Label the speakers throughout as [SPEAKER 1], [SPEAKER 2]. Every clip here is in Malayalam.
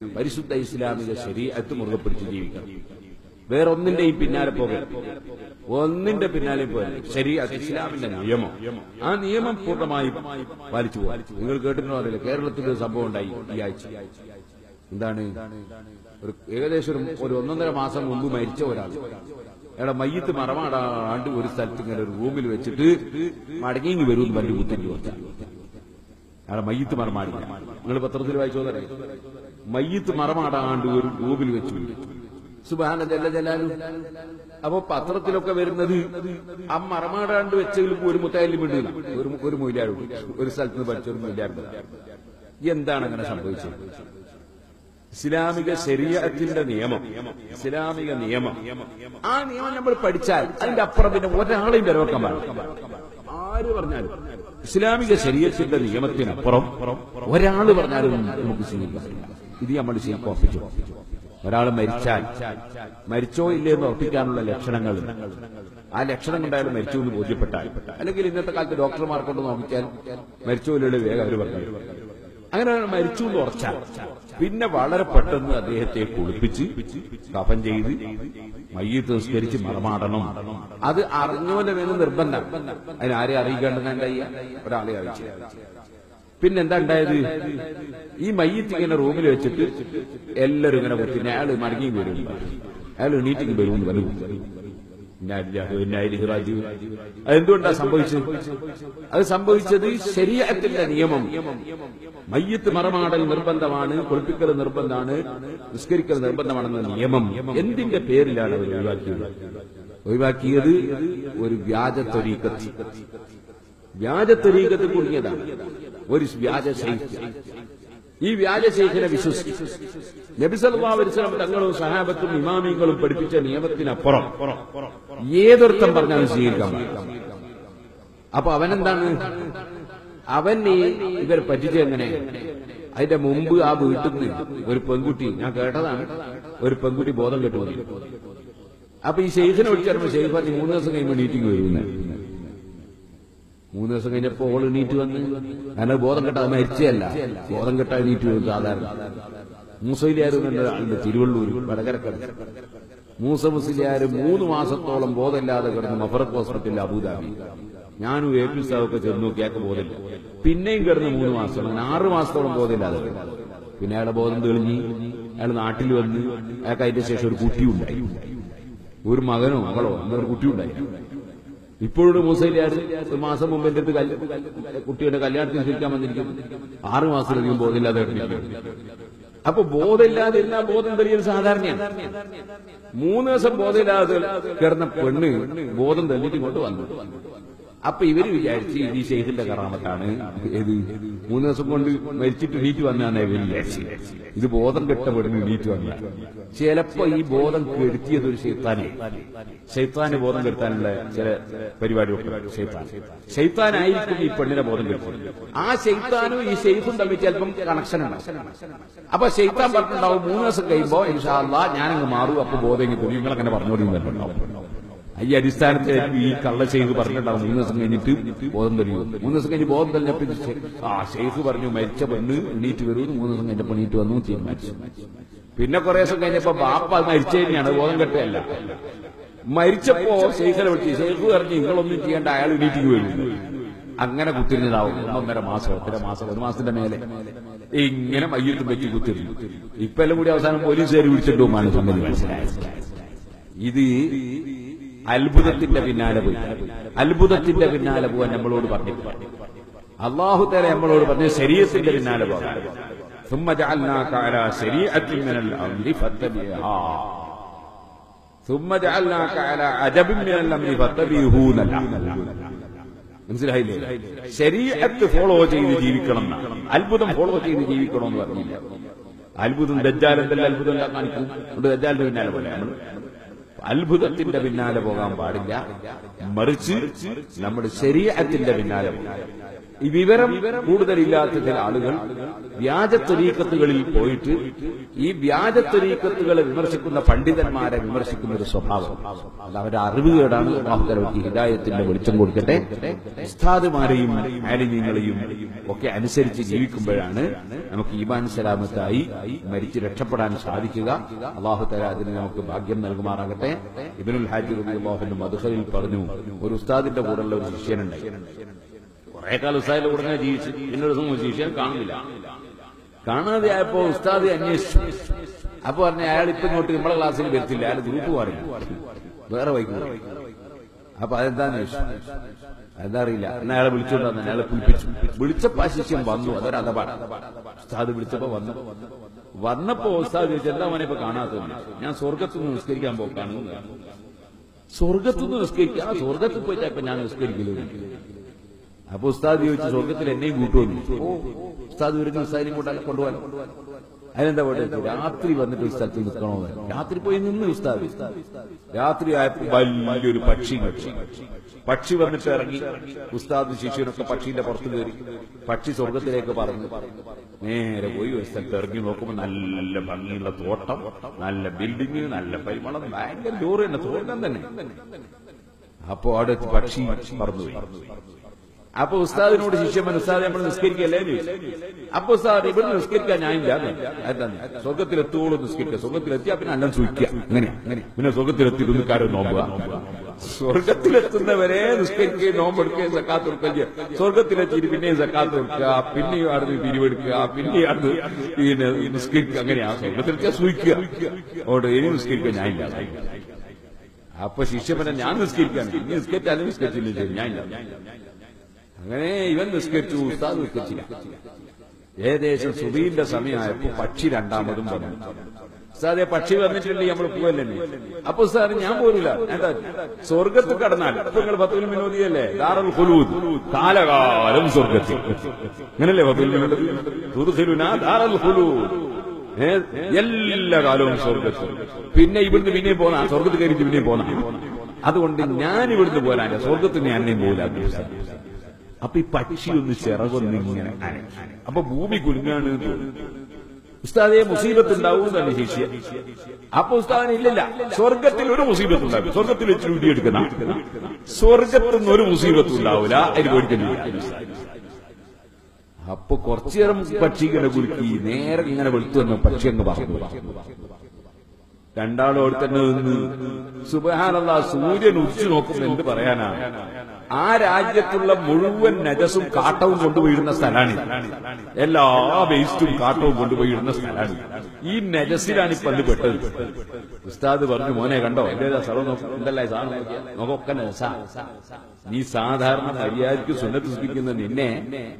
[SPEAKER 1] പരിശുദ്ധ ഇസ്ലാമിക ശരീരത്ത് മുറുകെ പിടിച്ച് ജീവിക്കണം. വേറൊന്നിന്റെയും പിന്നാലെ പോകരുത്. ഒന്നിന്റെ പിന്നാലെ പോകരുത്. ശരീരത്ത് ഇസ്ലാമിന്റെ നിയമം. ആ നിയമം പൂർണമായി പാലിച്ചു പോകും നിങ്ങൾ കേട്ടിട്ടുണ്ടോ അറിയില്ല. കേരളത്തിൽ ഒരു സംഭവം ഉണ്ടായി ഈ ആഴ്ച. എന്താണ്? ഒരു ഏകദേശം ഒരു ഒന്നൊന്നര മാസം മുമ്പ് മരിച്ച ഒരാൾ. അയാളെ മയ്യത്ത് മറമാടാണ്ട് ഒരു സ്ഥലത്ത് ഇങ്ങനെ ഒരു റൂമിൽ വെച്ചിട്ട് മടങ്ങി വരും പറഞ്ഞു കുത്തിട്ട് കൊടുത്തു അയാളെ മയ്യത്ത് മറമാടി നിങ്ങൾ പത്രത്തിൽ വായിച്ചോന്നറിയാം മയ്യത്ത് മറമാടാണ്ട് ഒരു റൂമിൽ വെച്ചു സുബാന ജല്ല ജലാലു. അപ്പൊ പത്രത്തിലൊക്കെ വരുന്നത് ആ മറമാടാണ്ട് വെച്ചെങ്കിലും ഒരു മുത്തായാലും വിടില്ല ഒരു ഒരു മൊയിലാടും ഒരു സ്ഥലത്ത് നിന്ന് പഠിച്ച ഒരു മൊയിലാടും എന്താണ് അങ്ങനെ സംഭവിച്ചത്? ഇസ്ലാമിക ശരീരത്തിന്റെ നിയമം. ഇസ്ലാമിക നിയമം. ആ നിയമം നമ്മൾ പഠിച്ചാൽ അതിന്റെ അപ്പുറം പിന്നെ ഒരാളെയും വിലവെക്കാൻ പാടില്ല. ആര് പറഞ്ഞാലും ഇസ്ലാമിക ശരീരത്തിന്റെ നിയമത്തിനപ്പുറം ഒരാൾ പറഞ്ഞാലും നമുക്ക് സ്വീകരിക്കാൻ പറ്റില്ല. ഇത് നമ്മൾ ചെയ്യാൻ ഉറപ്പിച്ചു ഒരാൾ മരിച്ചാൽ മരിച്ചോ ഇല്ലേ എന്ന് ഉറപ്പിക്കാനുള്ള ലക്ഷണങ്ങൾ. ആ ലക്ഷണം കണ്ടായാലും മരിച്ചു എന്ന് ബോധ്യപ്പെട്ടാൽ. അല്ലെങ്കിൽ ഇന്നത്തെ കാലത്ത് ഡോക്ടർമാർ കൊണ്ട് നോക്കിച്ചാൽ മരിച്ചോ ഇല്ലേ വേഗം അവർ പറഞ്ഞു. അങ്ങനെ മരിച്ചു എന്ന് ഉറച്ചാൽ പിന്നെ വളരെ പെട്ടെന്ന് അദ്ദേഹത്തെ കുളിപ്പിച്ച് കഫൻ ചെയ്ത് മയ്യത്ത് നിസ്കരിച്ച് മറമാടണം. അത് അറിഞ്ഞോലെന്ന് നിർബന്ധം. അതിനാരെ അറിയിക്കേണ്ടത് ഒരാളെ അറിയിച്ചു പിന്നെന്താ ഉണ്ടായത്? ഈ മയ്യത്ത് ഇങ്ങനെ റൂമിൽ വെച്ചിട്ട് എല്ലാരും ഇങ്ങനെ പിന്നെ അയാൾ മടങ്ങി വരും. അയാൾ എണീറ്റിങ് വരും വരും അതെന്തുകൊണ്ടാ സംഭവിച്ചത്? അത് സംഭവിച്ചത് ശരീരത്തിന്റെ നിയമം. മയ്യത്ത് മറമാടൽ നിർബന്ധമാണ് കുളിപ്പിക്കൽ നിർബന്ധമാണ് നിസ്കരിക്കൽ നിർബന്ധമാണെന്ന നിയമം. എന്തിന്റെ പേരിലാണ് അവർ ഒഴിവാക്കിയത്? ഒഴിവാക്കിയത് ഒരു വ്യാജ ത്വരീക്കത്ത് കുടുങ്ങിയതാണ് ഒരു വ്യാജ ഈ വ്യാജ ശൈഖിനെ വിശ്വസിച്ചു നബിസല്ലാസ്ലം തങ്ങളും സഹാബത്തും ഇമാമിങ്ങളും പഠിപ്പിച്ച നിയമത്തിനപ്പുറം ഏതൊരുത്തം പറഞ്ഞാലും സ്വീകരിക്കാൻ. അപ്പൊ അവനെന്താണ്? അവൻ ഇവരെ പറ്റിച്ച എങ്ങനെ? അതിന്റെ മുമ്പ് ആ വീട്ടിൽ നിന്ന് ഒരു പെൺകുട്ടി ഞാൻ കേട്ടതാണ് ഒരു പെൺകുട്ടി ബോധം കെട്ടുപോയി അപ്പൊ ഈ ഷെയ്ഖിനെ വിളിച്ചറിയുമ്പോൾ ഷെയ്ഖ് പറഞ്ഞു മൂന്ന് ദിവസം കഴിയുമ്പോൾ മീറ്റിംഗ് വരുന്നേ മൂന്ന് ദിവസം കഴിഞ്ഞപ്പോ ഓൾ എണീറ്റ് വന്ന് അങ്ങനെ ബോധം കെട്ടാതെ മരിച്ചല്ല ബോധം കെട്ടാ എണീറ്റ് വന്നു സാധാരണ. മൂസയിലായിരുന്നു തിരുവള്ളൂർ വടകരക്കട മൂസ മുസ്ലിയാർ മൂന്ന് മാസത്തോളം ബോധമില്ലാതെ കിടന്ന് മഫറത്ത് ഹോസ്പിറ്റലിൽ അബുദാബി ഞാനും എ പി സാവൊക്കെ ചെന്ന് നോക്കിയാക്ക് ബോധമില്ല. പിന്നെയും കിടന്ന് മൂന്ന് മാസം അങ്ങനെ ആറ് മാസത്തോളം ബോധമില്ലാതെ പിന്നെ അയാളെ ബോധം തെളിഞ്ഞ് അയാൾ നാട്ടിൽ വന്ന് അയാൾക്ക് അതിന്റെ ശേഷം ഒരു കുട്ടിയുണ്ടായി. ഒരു മകനോ മകളോ ഒരു കുട്ടിയുണ്ടായി. ഇപ്പോഴും മൂസയിലാർ ഒരു മാസം മുമ്പ് എന്റെ അടുത്ത് കുട്ടിയുടെ കല്യാണത്തിന് ശരിക്കാൻ വന്നിരിക്കും ആറ് മാസത്തിലധികം ബോധമില്ലാതെ. അപ്പൊ ബോധമില്ലാതെ എല്ലാ ബോധം തെളിയൽ സാധാരണയാണ്. മൂന്ന് ദിവസം ബോധമില്ലാതെ കിടന്ന പെണ്ണ് ബോധം തെളിയിട്ട് ഇങ്ങോട്ട് വന്നു. അപ്പൊ ഇവർ വിചാരിച്ച് ഇത് ഷെയ്ഖിന്റെ കറാമത്താണ്. ഏത്? മൂന്ന് ദിവസം കൊണ്ട് മരിച്ചിട്ട് നീറ്റ് വന്നാണ് ഇത് ബോധം കെട്ടപ്പെടുന്നു നീറ്റ് വന്ന ചിലപ്പോ ഈ ബോധം കെടുത്തിയത് ഒരു ഷെയ്ത്താനെ ഷെയ്ത്താന് ബോധം കെടുത്താനുള്ള ചില പരിപാടികളൊക്കെ ഷെയ്ത്താൻ ഷെയ്ത്താനായിരിക്കും ഈ പെണ്ണിനെ ബോധം കെടുത്തത് ആ ഷെയ്ത്താനും ഈ ഷെയ്ഖും തമ്മിൽ ചിലപ്പം കണക്ഷൻ ഉണ്ട്. അപ്പൊ ഷെയ്ത്താൻ പറഞ്ഞിട്ടുണ്ടാവും മൂന്ന് ദിവസം കഴിയുമ്പോ ഇൻഷാല്ല ഞാനങ്ങ് മാറും അപ്പൊ ബോധം തോന്നി നിങ്ങളങ്ങനെ പറഞ്ഞോണ്ടിരുന്നുണ്ടാവും ഈ അടിസ്ഥാനത്തിൽ ഈ കള്ള ഷെയ്ഖ് പറഞ്ഞിട്ടുണ്ടാവും. മൂന്ന് ദിവസം കഴിഞ്ഞിട്ട് ബോധം തെളിയും. മൂന്ന് ദിവസം കഴിഞ്ഞ് ബോധം തന്നെ ആ ഷെയ്ഖ് പറഞ്ഞു മരിച്ച പെണ്ണ് എണീറ്റ് വരുന്നു മൂന്ന് ദിവസം കഴിഞ്ഞ എണീറ്റ് വന്നു തീരുമാനിച്ചു. പിന്നെ കുറെ ദിവസം കഴിഞ്ഞപ്പോ ബാപ്പ മരിച്ചു കഴിഞ്ഞാണ് ബോധം കെട്ടല്ല മരിച്ചപ്പോ ഷെയ്ഖിനെ വിളിച്ചു. ഷെയ്ഖ് പറഞ്ഞു നിങ്ങളൊന്നും ചെയ്യേണ്ട. അയാൾ എണീറ്റിക്ക് വരുന്നു അങ്ങനെ കുത്തിരുന്നതാവും. ഒന്നൊന്നര മാസം ഒന്നര മാസം ഒരു മാസത്തിന്റെ മേലെ. ഇങ്ങനെ മയ്യത്തും വെച്ച് കുത്തിരുന്നു. ഇപ്പൊ എല്ലാം കൂടി അവസാനം പോലീസുകാർ വിളിച്ചിട്ടുമാണ് സംഗതി മനസ്സിലായത്. ഇത് അത്ഭുതത്തിന്റെ പിന്നാലെ പോയി അത്ഭുതത്തിന്റെ പിന്നാലെ പോകാൻ നമ്മളോട് പറഞ്ഞിട്ടില്ല അള്ളാഹു തല നമ്മളോട് പറഞ്ഞു ശരീരത്തിന്റെ പിന്നാലെ പോകാൻ ثم جعلناك على شريعة من الأمر فاتبعها ثم جعلناك على عجب من الأمر فاتبعه മനസ്സിലായില്ലേ ശരീരത്ത് ഫോളോ ചെയ്ത് ജീവിക്കണം എന്നാണ്. അത്ഭുതം ഫോളോ ചെയ്ത് ജീവിക്കണം എന്ന് പറഞ്ഞില്ല അത്ഭുതം ദജ്ജാൽ എന്തെല്ലാം അത്ഭുതം ഉണ്ടാക്കാൻ കാണിക്കും അതുകൊണ്ട് ദജ്ജാലിന്റെ പിന്നാലെ പോലെ നമ്മൾ അത്ഭുതത്തിന്റെ പിന്നാലെ പോകാൻ പാടില്ല. മറിച്ച് നമ്മുടെ ശരീരത്തിന്റെ പിന്നാലെ പോകാം ഈ വിവരം കൂടുതലില്ലാത്ത ചില ആളുകൾ വ്യാജത്വരീക്കത്തുകളിൽ പോയിട്ട് ഈ വ്യാജത്വരീക്കത്തുകളെ വിമർശിക്കുന്ന പണ്ഡിതന്മാരെ വിമർശിക്കുന്ന ഒരു സ്വഭാവം. അത് അവരുടെ അറിവ് കേടാണ്. ഹിദായത്തിന്റെ വെളിച്ചം കൊടുക്കട്ടെ. ഉസ്താദുമാരെയും ആലിന്യങ്ങളെയും ഒക്കെ അനുസരിച്ച് ജീവിക്കുമ്പോഴാണ് നമുക്ക് ഈമാൻ സലാമത്തായി മരിച്ചു രക്ഷപ്പെടാൻ സാധിക്കുക. അള്ളാഹുത്തല അതിന് നമുക്ക് ഭാഗ്യം നൽകുമാറാകട്ടെ. ഇബിനുൽ ഹാജി അള്ളാഹുന്റെ മധുഹലിൽ പറഞ്ഞു ഒരു ഉസ്താദിന്റെ കൂടെയുള്ള ഒരു ശിഷ്യനുണ്ടായി കുറെ കാലം ഉസ്താദിന്റെ കൂടെ തന്നെ ജീവിച്ചു പിന്നെ ഒരു ദിവസം ശിഷ്യൻ കാണുന്നില്ല. കാണാതെ ആയപ്പോ ഉസ്താദ് അന്വേഷിച്ചു. അപ്പൊ പറഞ്ഞ അയാൾ ഇപ്പൊ ഇങ്ങോട്ട് നമ്മളെ ക്ലാസ്സിൽ വരത്തില്ല. അയാൾ ഗ്രൂപ്പ് പറഞ്ഞു വേറെ വൈകും അപ്പൊ അതെന്താ എന്താ അറിയില്ല. എന്നാ അയാളെ വിളിച്ചോണ്ട് അയാളെ കുളിപ്പിച്ചു വിളിച്ചപ്പോ ആ ശിഷ്യൻ വന്നു. അതൊരു അഥപാട് ഉസ്താദ് വിളിച്ചപ്പോ വന്നു. വന്നപ്പോ ഉസ്താദ് ചോദിച്ചു എന്താ മോനെ ഇപ്പൊ കാണാത്തത്? ഞാൻ സ്വർഗത്തിൽ നിന്ന് നിസ്കരിക്കാൻ പോക്കാണ്. സ്വർഗത്തിൽ നിന്ന് നിസ്കരിക്കുക ആ സ്വർഗത്തിൽ പോയിട്ടാ ഇപ്പൊ ഞാൻ നിസ്കരിക്കില്ല അപ്പൊ ഉസ്താദ് ചോദിച്ചു സ്വർഗത്തിൽ എന്നെയും കൂട്ടുവന്നു ഓ ഉസ്താദ് വരുന്ന ഉസ്താദിനെ കൂട്ടാൻ കൊണ്ടുപോകാൻ. അതിനെന്താ പറയുക രാത്രി വന്നിട്ട് ഒരു സ്ഥലത്ത് നിൽക്കണോ? രാത്രി പോയി നിന്ന് ഉസ്താദ്. രാത്രി ആയപ്പോ വലിയൊരു പക്ഷി പക്ഷി പക്ഷി വന്നിട്ട് ഇറങ്ങി. ഉസ്താദ് ശിഷ്യനൊക്കെ പക്ഷിന്റെ പുറത്ത് കയറി. പക്ഷി സ്വർഗത്തിലേക്ക് പറഞ്ഞു നേരെ പോയി ഒരു സ്ഥലത്ത് ഇറങ്ങി നോക്കുമ്പോ നല്ല ഭംഗിയുള്ള തോട്ടം നല്ല ബിൽഡിങ് നല്ല പരിമളം ഭയങ്കര ജോറ് തന്നെ സ്വർഗം തന്നെ. അപ്പോ അവിടെ പക്ഷി പറന്നുപോയി. അപ്പൊ ഉസ്താദിനോട് ശിഷ്യൻ ഉസ്താദ് നമ്മൾ നിസ്കരിക്കല്ലേ. അപ്പൊ ഉസ്താദ് ഇവിടെ നിസ്കരിക്കാൻ ഞാനില്ല എന്താണ് സ്വർഗത്തിലെത്തോളം നിസ്കരിക്കുക. സ്വർഗത്തിലെത്തിയാ പിന്നെ അന്നം സൂക്ഷിക്കുക. അങ്ങനെ പിന്നെ സ്വർഗത്തിലെത്തി കാര്യം നോമ്പുക സ്വർഗത്തിലെത്തുന്നവരെ നിസ്കരിക്കുകയും നോമ്പെടുക്കുകയും സക്കാത്ത് കൊടുക്കുകയും സ്വർഗത്തിലെത്തിയിട്ട് പിന്നെയും സക്കാത്ത് കൊടുക്കുക പിന്നെയും അടുത്ത് പിരിവെടുക്കുക പിന്നെയും അടുത്ത് പിന്നെ നിസ്കരിക്കുക. അങ്ങനെയാ. സ്വർഗത്തിലെത്തിയാ സൂക്ഷിക്കുക. അതുകൊണ്ട് ഇനി നിസ്കരിക്കുക ഞാനില്ല അപ്പൊ ശിഷ്യപ്പനെ ഞാൻ നിസ്കരിക്കാൻ നിസ്കരിച്ചാലും നിസ്കരിച്ചില്ല. ഞാൻ അങ്ങനെ ഇവൻ നിസ്കരിച്ചു ഉസ്താദ് നിസ്കരിച്ചില്ല. ഏകദേശം സുബീന്റെ സമയമായപ്പോ പക്ഷി രണ്ടാമതും വന്നു. ഉസ്താദെ പക്ഷി വന്നിട്ടുണ്ടെങ്കിൽ നമ്മൾ പോവല്ലേ അപ്പൊ ഉസ്താദ് ഞാൻ പോരില്ല. എന്താ? സ്വർഗത്ത് കടന്നാൽ. നിങ്ങൾ പത്തുൽ വിനോദിയല്ലേ ദാറുൽ ഹുലൂദ് കാലകാലം സ്വർഗത്തിൽ അങ്ങനല്ലേ പത്തുൽ മിനോദി ദാറുൽ ഹുലൂദ് എല്ലാ കാലവും സ്വർഗത്തിൽ പിന്നെ ഇവിടുന്ന് പിന്നെയും പോന്നാ. സ്വർഗത്ത് കയറിയിട്ട് പിന്നെയും പോന്നാ. അതുകൊണ്ട് ഞാൻ ഇവിടുന്ന് പോരാനില്ല സ്വർഗത്തിന് ഞാൻ പോകില്ല അപ്പൊ ഈ പക്ഷി ഒന്ന് ചിറകൊന്ന് ഇങ്ങനെ. അപ്പൊ ഭൂമി കുലുങ്ങാണ് ഉസ്താദേ മുസീബത്ത് ഉണ്ടാവും തന്നെ ശിഷ്യ. അപ്പൊ ഉസ്താദിന് ഇല്ലല്ല. സ്വർഗത്തിൽ ഒരു മുസീബത്ത് ഉണ്ടാവും സ്വർഗത്തിൽ വെച്ച് ഊട്ടിയെടുക്കുന്ന സ്വർഗത്തിൽ നിന്ന് ഒരു മുസീബത്ത് ഉണ്ടാവില്ല അതിന് പേടിക്കുന്നില്ല അപ്പൊ കുറച്ചു നേരം പക്ഷി ഇങ്ങനെ കുലുക്കി നേരെ ഇങ്ങനെ വെളുത്തു വന്ന പക്ഷി അങ്ങ് പറഞ്ഞു രണ്ടാളും അവിടെ തന്നെ നിന്ന് സുബഹാനല്ല സൂര്യൻ ഉച്ചു നോക്കും എന്ത് പറയാനാണ് ആ രാജ്യത്തുള്ള മുഴുവൻ നജസും കാട്ടവും കൊണ്ടുപോയിടുന്ന സ്ഥലമാണ് എല്ലാ വേസ്റ്റും കാട്ടവും കൊണ്ടുപോയിടുന്ന സ്ഥലമാണ് ഈ നജസിലാണ് ഈ പല്ല് പെട്ടത്. ഉസ്താദ് പറഞ്ഞു മോനെ കണ്ടോ? എന്റെ സ്ഥലം എന്തല്ല സാധനം? നോക്കൊക്കെ നജസാ നീ സാധാരണ മര്യാദയ്ക്ക് സുന്നത്ത് സൃഷ്ടിക്കുന്ന നിന്നെ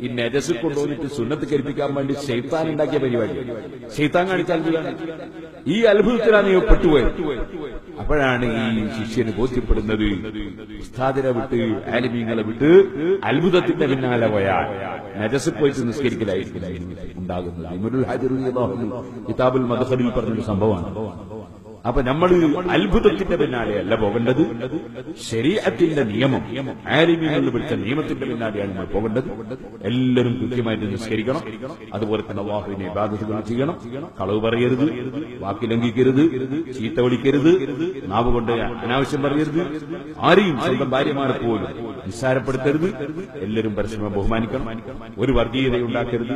[SPEAKER 1] ഈ നജസ് കൊണ്ടുവന്നിട്ട് സുന്നത്ത് കരിപ്പിക്കാൻ വേണ്ടി ശൈത്താൻ ഉണ്ടാക്കിയ പരിപാടി ശൈത്താൻ കാണിച്ച അത്ഭുതമാണ് ഈ അത്ഭുതത്തിലാണ് നീ പെട്ടുപോയത് അപ്പോഴാണ് ഈ ശിഷ്യന് ബോധ്യപ്പെടുന്നത്. ഉസ്താദിനെ വിട്ട് ആലിമീങ്ങളെ വിട്ട് അത്ഭുതത്തിന്റെ പിന്നാലെ പോയാൽ നജസ് പോയിട്ട് നിസ്കരിക്കലായിരിക്കും ഉണ്ടാകുന്നത്. കിതാബുൽ മദഖലിൽ പറഞ്ഞൊരു സംഭവമാണ്. അപ്പൊ നമ്മൾ അത്ഭുതത്തിന്റെ പിന്നാലെയല്ല പോകേണ്ടത്. ശരീരത്തിന്റെ നിയമം ആലിമ്യങ്ങളിൽ വിളിച്ച നിയമത്തിന്റെ പിന്നാലെയാണ് നമ്മൾ പോകേണ്ടത്. എല്ലാവരും കൃത്യമായിട്ട് നിസ്കരിക്കണം. അതുപോലെ തന്നെ അള്ളാഹുവിനെ ബാധിതം ചെയ്യണം. കളവ് പറയരുത് വാക്ക് ലംഘിക്കരുത് ചീത്ത വിളിക്കരുത് നാവ് കൊണ്ട് അനാവശ്യം പറയരുത്. ആരെയും സ്വന്തം ഭാര്യമാരെ പോലും നിസ്സാരപ്പെടുത്തരുത്. എല്ലാവരും പരസ്പരം ബഹുമാനിക്കണം. ഒരു വർഗീയത ഉണ്ടാക്കരുത്.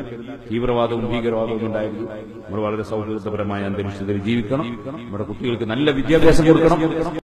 [SPEAKER 1] തീവ്രവാദവും ഭീകരവാദവും ഉണ്ടായിരുന്നു നമ്മൾ വളരെ സൗഹൃദപരമായ അന്തരീക്ഷത്തിൽ ജീവിക്കണം. നമ്മുടെ കുട്ടികൾക്ക് നല്ല വിദ്യാഭ്യാസം കൊടുക്കണം.